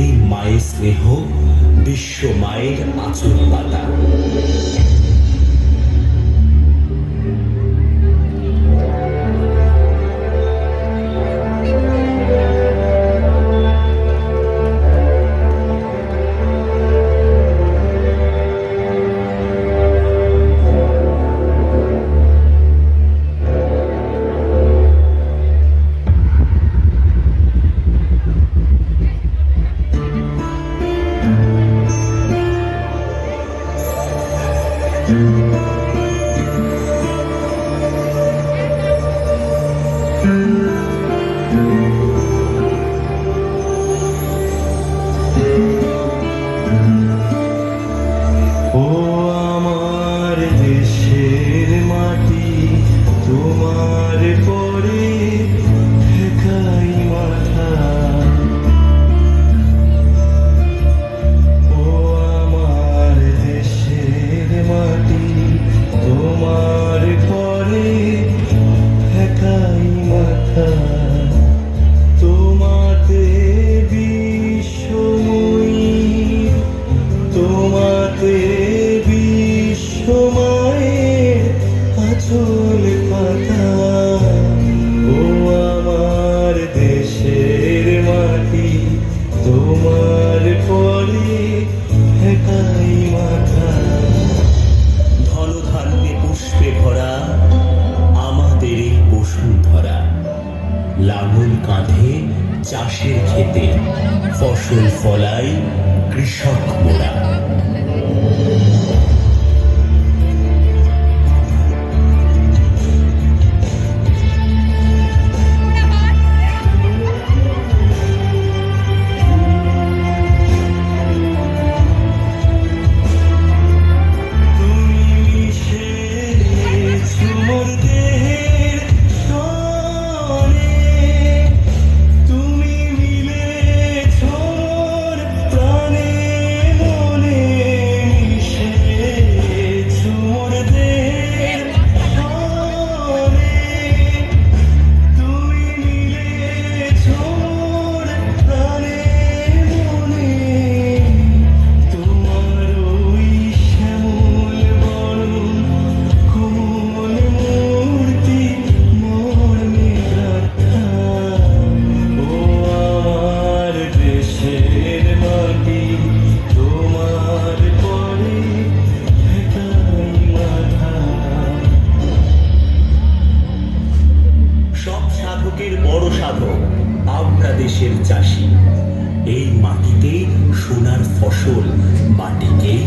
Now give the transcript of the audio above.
এই মায়ের স্নেহ বিশ্ব মায়ের আচুর পাতা you. ধনধান্যে পুষ্পে ভরা আমাদের এই বসুন্ধরা লাঙল কাঁধে চাষের ক্ষেতে ফসল ফলাই কৃষক মোরা। দেশের চাষি। এই মাটিতেই সোনার ফসল মাটিকেই